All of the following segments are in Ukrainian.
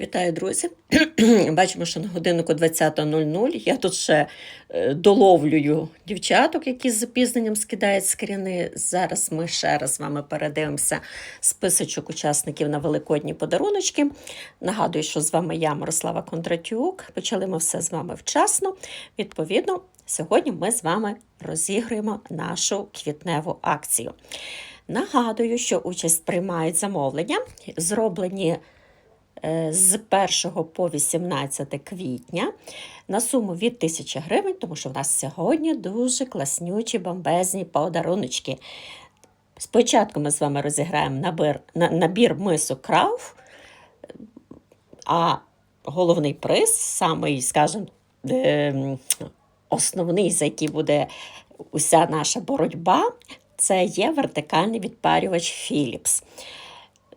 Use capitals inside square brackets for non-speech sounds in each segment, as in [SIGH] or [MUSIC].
Вітаю, друзі! [CLEARS THROAT] Бачимо, що на годиннику 20.00. Я тут ще е, доловлюю дівчаток, які з запізненням скидають скріни. Зараз ми ще раз з вами передивимося списочок учасників на великодні подаруночки. Нагадую, що з вами я, Мирослава Кондратюк. Почали ми все з вами вчасно. Відповідно, сьогодні ми з вами розіграємо нашу квітневу акцію. Нагадую, що участь приймають замовлення, зроблені з 1 по 18 квітня на суму від 1000 гривень, тому що в нас сьогодні дуже класнючі бомбезні подаруночки. Спочатку ми з вами розіграємо набір, набір мису крауф, а головний приз, самий, скажімо, ем, основний, за який буде уся наша боротьба, це є вертикальний відпарювач Philips.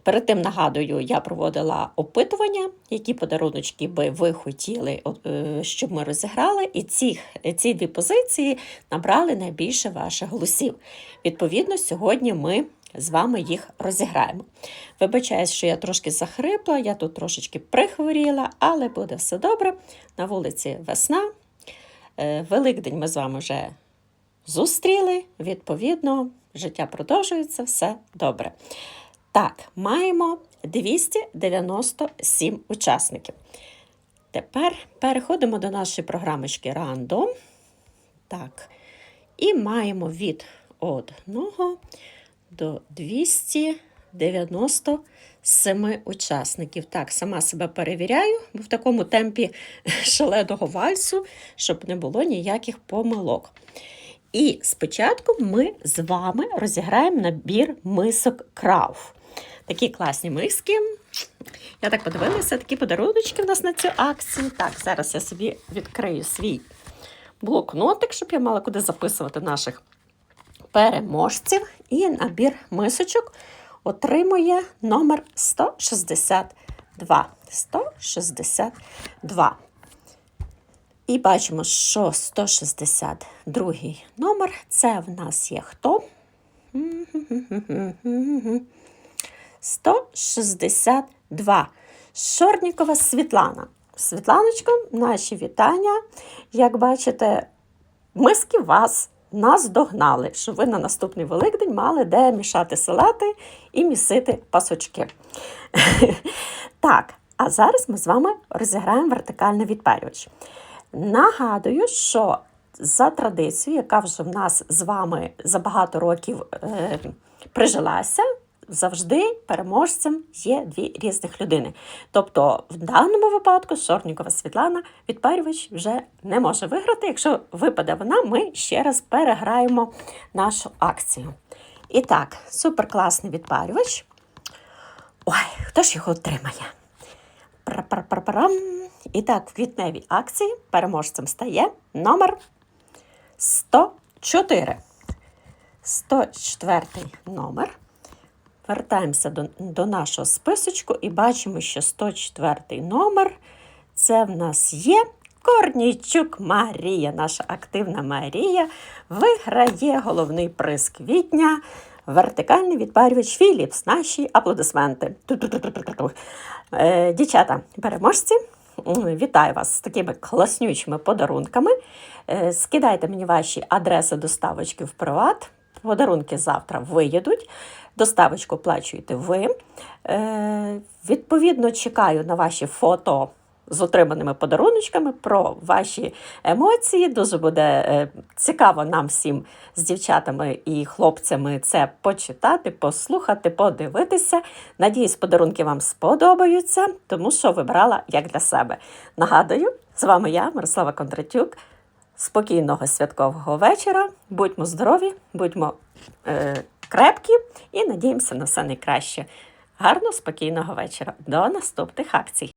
Перед тим нагадую, я проводила опитування, які подаруночки би ви хотіли, е, щоб ми розіграли, і ці, ці дві позиції набрали найбільше ваших голосів. Відповідно, сьогодні ми з вами їх розіграємо. Вибачаюсь, що я трошки захрипла, я тут трошечки прихворіла, але буде все добре. На вулиці весна. Е, Великдень ми з вами вже зустріли. Відповідно, життя продовжується, все добре. Так, маємо 297 учасників. Тепер переходимо до нашої програмочки Random. Так. І маємо від 1 до 297 учасників. Так, сама себе перевіряю бо в такому темпі [LAUGHS] шаленого вальсу, щоб не було ніяких помилок. І спочатку ми з вами розіграємо набір мисок Крауф. Такі класні миски. Я так подивилася, такі подаруночки в нас на цю акцію. Так, зараз я собі відкрию свій блокнотик, щоб я мала куди записувати наших переможців. І набір мисочок отримує номер 162. 162. І бачимо, що 162 номер це в нас є хто? 162. Шорнікова Світлана. Світланочко, наші вітання. Як бачите, миски вас нас догнали, щоб ви на наступний Великдень мали де мішати салати і місити пасочки. [LAUGHS] Так, а зараз ми з вами розіграємо вертикальний відпарювач. Нагадую, що за традицією, яка вже в нас з вами за багато років е, прижилася, завжди переможцем є дві різних людини. Тобто, в даному випадку Шорнікова Світлана відпарювач вже не може виграти. Якщо випаде вона, ми ще раз переграємо нашу акцію. І так, суперкласний відпарювач. Ой, хто ж його отримає? Пра-пра-пра-прам. І так, в квітневій акції переможцем стає номер 104. 104 номер. Вертаємося до, до нашого списочку і бачимо, що 104 номер це в нас є Корнійчук Марія, наша активна Марія, виграє головний приз квітня. Вертикальний відпарювач Філіпс. Наші аплодисменти. Ту-ту-ту-ту-ту-ту. Е, дівчата, переможці, вітаю вас з такими класнючими подарунками. Е, скидайте мені ваші адреси доставочки в приват. Подарунки завтра виїдуть. Доставочку оплачуєте ви. Е, відповідно, чекаю на ваші фото з отриманими подаруночками про ваші емоції. Дуже буде е, цікаво нам всім з дівчатами і хлопцями це почитати, послухати, подивитися. Надіюсь, подарунки вам сподобаються, тому що вибрала як для себе. Нагадую, з вами я, Мирослава Кондратюк. Спокійного святкового вечора. Будьмо здорові, будьмо е, крепкі і надіємося на все найкраще. Гарного, спокійного вечора. До наступних акцій!